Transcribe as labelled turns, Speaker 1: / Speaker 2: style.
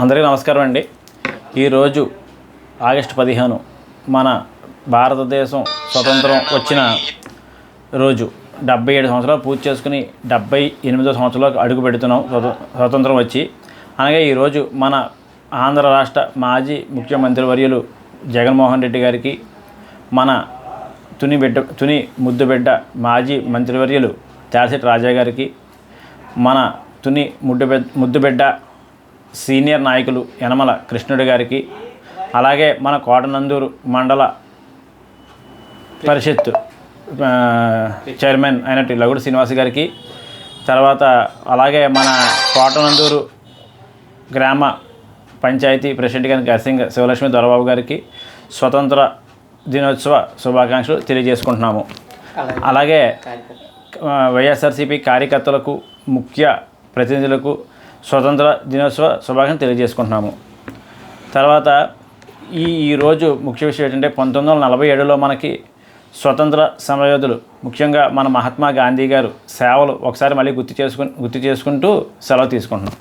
Speaker 1: అందరికీ నమస్కారం అండి. ఈరోజు ఆగస్టు పదిహేను మన భారతదేశం స్వతంత్రం వచ్చిన రోజు డెబ్బై ఏడు సంవత్సరాలు పూర్తి చేసుకుని డెబ్బై ఎనిమిదో సంవత్సరంలో అడుగు పెడుతున్నాం. స్వత- స్వతంత్రం వచ్చి. అనగా ఈరోజు మన ఆంధ్ర రాష్ట్ర మాజీ ముఖ్యమంత్రి వర్యులు జగన్మోహన్ రెడ్డి గారికి మన తుని బిడ్డ తుని ముద్దు బిడ్డ మాజీ మంత్రివర్యులు తాడిశెట్టి రాజా గారికి మన తుని ముడ్డు బిడ్డ ముద్దు బిడ్డ సీనియర్ నాయకులు యనమల కృష్ణుడి గారికి అలాగే మన కోటనందూరు మండల పరిషత్ చైర్మన్ అయినట్టు లగుడు శ్రీనివాస్ గారికి తర్వాత అలాగే మన కోటనందూరు గ్రామ పంచాయతీ ప్రెసిడెంట్ గారి గర్సింగ్ శివలక్ష్మి దొరబాబు గారికి స్వతంత్ర దినోత్సవ శుభాకాంక్షలు తెలియజేసుకుంటున్నాము. అలాగే వైఎస్ఆర్సీపీ కార్యకర్తలకు ముఖ్య ప్రతినిధులకు స్వతంత్ర దినోత్సవ శుభాకాంక్షలు తెలియజేసుకుంటున్నాము. తర్వాత ఈ ఈరోజు ముఖ్య విషయం ఏంటంటే పంతొమ్మిది వందల నలభై ఏడులో మనకి స్వతంత్ర సమరయోధులు ముఖ్యంగా మన మహాత్మా గాంధీ గారు సేవలు ఒకసారి మళ్ళీ గుర్తు చేసుకుని గుర్తు చేసుకుంటూ సెలవు తీసుకుంటున్నాం.